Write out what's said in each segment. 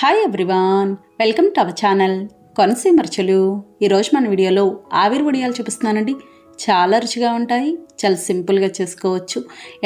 Hi everyone welcome to our channel కొనసీమర్చలు ఈరోజు మన వీడియోలో ఆవిరి వడియాలు చూపిస్తున్నానండి. చాలా రుచిగా ఉంటాయి చాలా సింపుల్గా చేసుకోవచ్చు.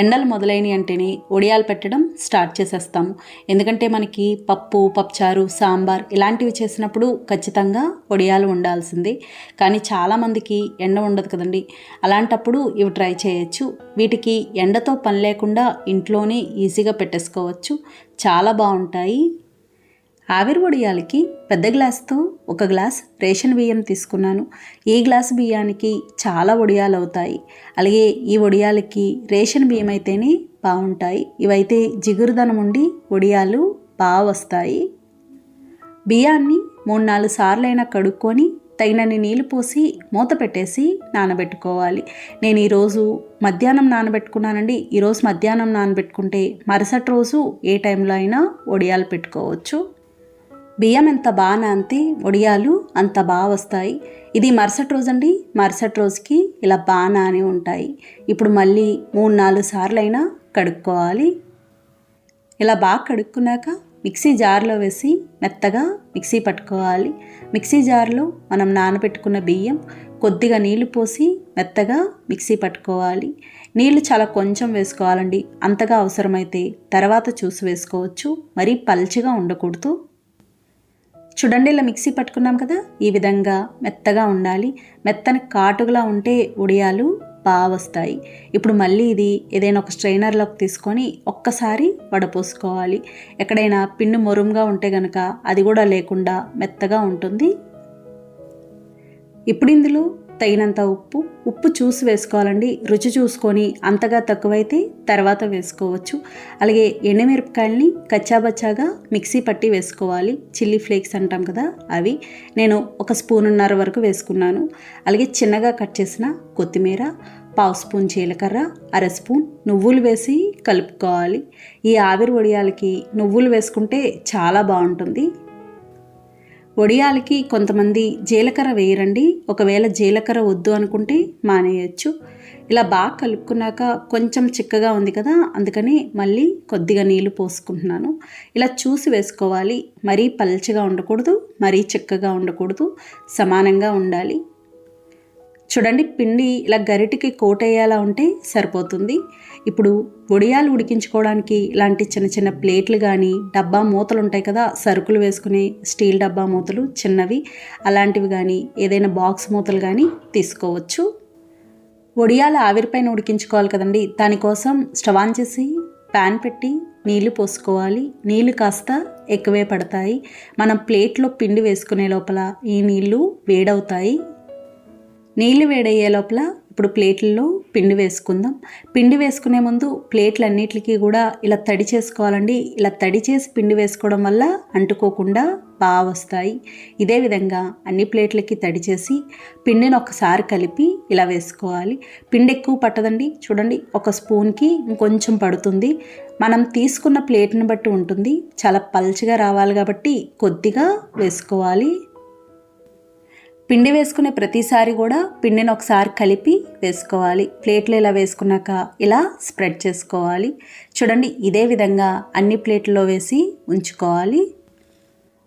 ఎండలు మొదలైనవి అంటేనే వడియాలు పెట్టడం స్టార్ట్ చేసేస్తాము. ఎందుకంటే మనకి పప్పు పప్పుచారు సాంబార్ ఇలాంటివి చేసినప్పుడు ఖచ్చితంగా వడియాలు ఉండాల్సిందే. కానీ చాలామందికి ఎండ ఉండదు కదండి. అలాంటప్పుడు ఇవి ట్రై చేయొచ్చు. వీటికి ఎండతో పని లేకుండా ఇంట్లోనే ఈజీగా పెట్టేసుకోవచ్చు. చాలా బాగుంటాయి. ఆవిరి వడియాలకి పెద్ద గ్లాస్తో ఒక గ్లాస్ రేషన్ బియ్యం తీసుకున్నాను. ఈ గ్లాస్ బియ్యానికి చాలా వడియాలు అవుతాయి. అలాగే ఈ వడియాలకి రేషన్ బియ్యం అయితేనే బాగుంటాయి. ఇవైతే జిగురుదనం ఉండి వడియాలు బాగా వస్తాయి. బియ్యాన్ని మూడు నాలుగు సార్లైనా కడుక్కొని తగినన్ని నీళ్ళు పోసి మూత పెట్టేసి నానబెట్టుకోవాలి. నేను ఈరోజు మధ్యాహ్నం నానబెట్టుకున్నానండి. ఈరోజు మధ్యాహ్నం నానబెట్టుకుంటే మరుసటి రోజు ఏ టైంలో అయినా వడియాలు పెట్టుకోవచ్చు. బియ్యం ఎంత బాగా నానితే వడియాలు అంత బాగా వస్తాయి. ఇది మరుసటి రోజు అండి మరుసటి రోజుకి ఇలా బాగా నాని ఉంటాయి. ఇప్పుడు మళ్ళీ మూడు నాలుగు సార్లు అయినా కడుక్కోవాలి. ఇలా బాగా కడుక్కున్నాక మిక్సీ జార్లో వేసి మెత్తగా మిక్సీ పట్టుకోవాలి. మిక్సీ జార్లో మనం నానబెట్టుకున్న బియ్యం కొద్దిగా నీళ్ళు పోసి మెత్తగా మిక్సీ పట్టుకోవాలి. నీళ్ళు చాలా కొంచెం వేసుకోవాలండి. అంతగా అవసరమైతే తర్వాత చూసి వేసుకోవచ్చు. మరీ పల్చిగా ఉండకూడదు. చూడండి ఇలా మిక్సీ పట్టుకున్నాం కదా ఈ విధంగా మెత్తగా ఉండాలి. మెత్తని కాటుగా ఉంటే ఉడియాలు బాగా వస్తాయి ఇప్పుడు మళ్ళీ ఇది ఏదైనా ఒక స్ట్రైనర్లోకి తీసుకొని ఒక్కసారి వడపోసుకోవాలి. ఎక్కడైనా పిన్ను మొరుముగా ఉంటే గనక అది కూడా లేకుండా మెత్తగా ఉంటుంది. ఇప్పుడు ఇందులో తగినంత ఉప్పు ఉప్పు చూసి వేసుకోవాలండి. రుచి చూసుకొని అంతగా తక్కువైతే తర్వాత వేసుకోవచ్చు. అలాగే ఎండుమిరపకాయలని కచ్చాబచ్చాగా మిక్సీ పట్టి వేసుకోవాలి. చిల్లీ ఫ్లేక్స్ అంటాం కదా అవి. నేను ఒక స్పూనున్నర వరకు వేసుకున్నాను. అలాగే చిన్నగా కట్ చేసిన కొత్తిమీర పావు స్పూన్ జీలకర్ర అర స్పూన్ నువ్వులు వేసి కలుపుకోవాలి. ఈ ఆవిరి వడియాలకి నువ్వులు వేసుకుంటే చాలా బాగుంటుంది. వడియాలకి కొంతమంది జీలకర్ర వేయరండి. ఒకవేళ జీలకర్ర వద్దు అనుకుంటే మానేయచ్చు. ఇలా బాగా కలుపుకున్నాక కొంచెం చిక్కగా ఉంది కదా అందుకని మళ్ళీ కొద్దిగా నీళ్ళు పోసుకుంటున్నాను. ఇలా చూసి వేసుకోవాలి. మరీ పల్చగా ఉండకూడదు మరీ చిక్కగా ఉండకూడదు. సమానంగా ఉండాలి. చూడండి పిండి ఇలా గరిటికి కోటయ్యేలా ఉంటే సరిపోతుంది. ఇప్పుడు వడియాలు ఉడికించుకోవడానికి ఇలాంటి చిన్న చిన్న ప్లేట్లు కానీ డబ్బా మూతలు ఉంటాయి కదా సరుకులు వేసుకునే స్టీల్ డబ్బా మూతలు చిన్నవి అలాంటివి కానీ ఏదైనా బాక్స్ మూతలు కానీ తీసుకోవచ్చు. వడియాలు ఆవిరిపైన ఉడికించుకోవాలి కదండి దానికోసం స్టవ్ ఆన్ చేసి ప్యాన్ పెట్టి నీళ్ళు పోసుకోవాలి. నీళ్ళు కాస్త ఎక్కువే పడతాయి. మనం ప్లేట్లో పిండి వేసుకునే లోపల ఈ నీళ్ళు వేడవుతాయి. నీళ్ళు వేడయ్యే లోపల ఇప్పుడు ప్లేట్లలో పిండి వేసుకుందాం. పిండి వేసుకునే ముందు ప్లేట్లన్నిటికీ కూడా ఇలా తడి చేసుకోవాలండి. ఇలా తడి చేసి పిండి వేసుకోవడం వల్ల అంటుకోకుండా బాగా వస్తాయి. ఇదే విధంగా అన్ని ప్లేట్లకి తడి చేసి పిండిని ఒకసారి కలిపి ఇలా వేసుకోవాలి. పిండి ఎక్కువ పట్టదండి. చూడండి ఒక స్పూన్కి ఇంకొంచెం పడుతుంది. మనం తీసుకున్న ప్లేట్ని బట్టి ఉంటుంది. చాలా పల్చగా రావాలి కాబట్టి కొద్దిగా వేసుకోవాలి. పిండి వేసుకునే ప్రతిసారి కూడా పిండిని ఒకసారి కలిపి వేసుకోవాలి. ప్లేట్లు ఇలా వేసుకున్నాక ఇలా స్ప్రెడ్ చేసుకోవాలి. చూడండి ఇదే విధంగా అన్ని ప్లేట్లో వేసి ఉంచుకోవాలి.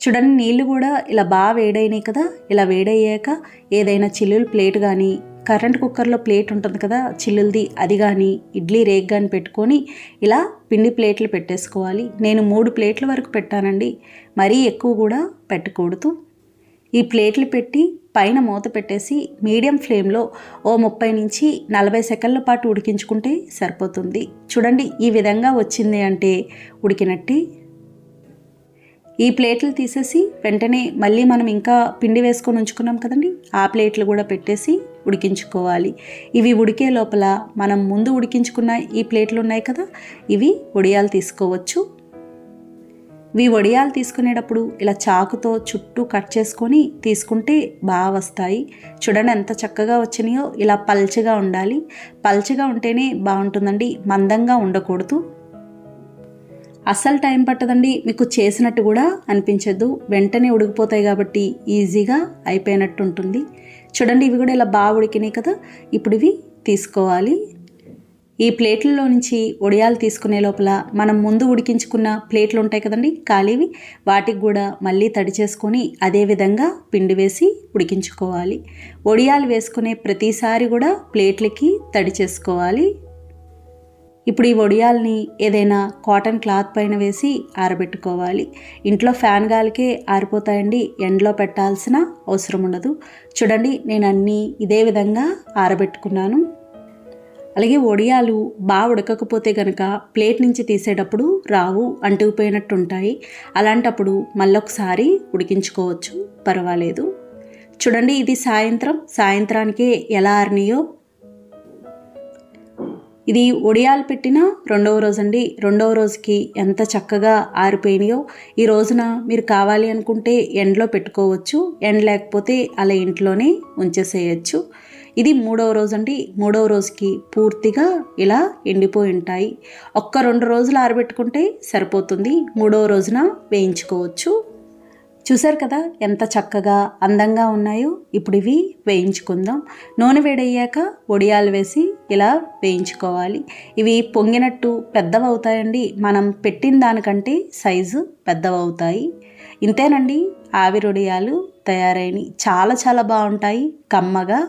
చూడండి నీళ్ళు కూడా ఇలా బాగా వేడైనాయి కదా. ఇలా వేడయ్యాక ఏదైనా చిల్లులు ప్లేట్ కానీ కరెంట్ కుక్కర్లో ప్లేట్ ఉంటుంది కదా చిల్లులది అది కానీ ఇడ్లీ రేగ్ కానీ పెట్టుకొని ఇలా పిండి ప్లేట్లు పెట్టేసుకోవాలి. నేను మూడు ప్లేట్ల వరకు పెట్టానండి. మరీ ఎక్కువ కూడా పెట్టకూడదు. ఈ ప్లేట్లు పెట్టి పైన మూత పెట్టేసి మీడియం ఫ్లేమ్లో ఓ ముప్పై నుంచి నలభై సెకండ్ల పాటు ఉడికించుకుంటే సరిపోతుంది. చూడండి ఈ విధంగా వచ్చింది అంటే ఉడికినట్టే. ఈ ప్లేట్లు తీసేసి వెంటనే మళ్ళీ మనం ఇంకా పిండి వేసుకొని ఉంచుకున్నాం కదండి ఆ ప్లేట్లు కూడా పెట్టేసి ఉడికించుకోవాలి. ఇవి ఉడికే లోపల మనం ముందు ఉడికించుకున్న ఈ ప్లేట్లు ఉన్నాయి కదా ఇవి ఉడియాలు తీసుకోవచ్చు. ఇవి వడియాలు తీసుకునేటప్పుడు ఇలా చాకుతో చుట్టూ కట్ చేసుకొని తీసుకుంటే బాగా వస్తాయి. చూడండి ఎంత చక్కగా వచ్చినాయో. ఇలా పల్చగా ఉండాలి. పల్చగా ఉంటేనే బాగుంటుందండి. మందంగా ఉండకూడదు. అస్సలు టైం పట్టదండి. మీకు చేసినట్టు కూడా అనిపించదు. వెంటనే ఉడికిపోతాయి కాబట్టి ఈజీగా అయిపోయినట్టు ఉంటుంది. చూడండి ఇవి కూడా ఇలా బాగా ఉడికినాయి కదా. ఇప్పుడు ఇవి తీసుకోవాలి. ఈ ప్లేట్లలో నుంచి వడియాలు తీసుకునే లోపల మనం ముందు ఉడికించుకున్న ప్లేట్లు ఉంటాయి కదండి ఖాళీవి వాటికి కూడా మళ్ళీ తడి చేసుకొని అదే విధంగా పిండి వేసి ఉడికించుకోవాలి. వడియాలు వేసుకునే ప్రతిసారి కూడా ప్లేట్లకి తడి చేసుకోవాలి. ఇప్పుడు ఈ వడియాల్ని ఏదైనా కాటన్ క్లాత్ పైన వేసి ఆరబెట్టుకోవాలి. ఇంట్లో ఫ్యాన్ గాలికే ఆరిపోతాయండి ఎండలో పెట్టాల్సిన అవసరం ఉండదు. చూడండి నేను అన్నీ ఇదే విధంగా ఆరబెట్టుకున్నాను. అలాగే వడియాలు బాగా ఉడకకపోతే కనుక ప్లేట్ నుంచి తీసేటప్పుడు రావు అంటుకుపోయినట్టు ఉంటాయి అలాంటప్పుడు మళ్ళొకసారి ఉడికించుకోవచ్చు. పర్వాలేదు. చూడండి ఇది సాయంత్రం. సాయంత్రానికే ఎలా ఆరినాయో. ఇది ఒడియాలు పెట్టిన రెండవ రోజు అండి రెండవ రోజుకి ఎంత చక్కగా ఆరిపోయినాయో. ఈ రోజున మీరు కావాలి అనుకుంటే ఎండలో పెట్టుకోవచ్చు. ఎండ లేకపోతే అలా ఇంట్లోనే ఉంచేసేయచ్చు. ఇది మూడవ రోజు అండి మూడవ రోజుకి పూర్తిగా ఇలా ఎండిపోయి ఉంటాయి. ఒక్క రెండు రోజులు ఆరబెట్టుకుంటే సరిపోతుంది. మూడవ రోజున వేయించుకోవచ్చు. చూసారు కదా ఎంత చక్కగా అందంగా ఉన్నాయో? ఇప్పుడు ఇవి వేయించుకుందాం. నూనె వేడయ్యాక వడియాలు వేసి ఇలా వేయించుకోవాలి. ఇవి పొంగినట్టు పెద్దవి అవుతాయండి మనం పెట్టిన దానికంటే సైజు పెద్దవవుతాయి. ఇంతేనండి. ఆవిరొడియాలు తయారైనవి చాలా చాలా బాగుంటాయి. కమ్మగా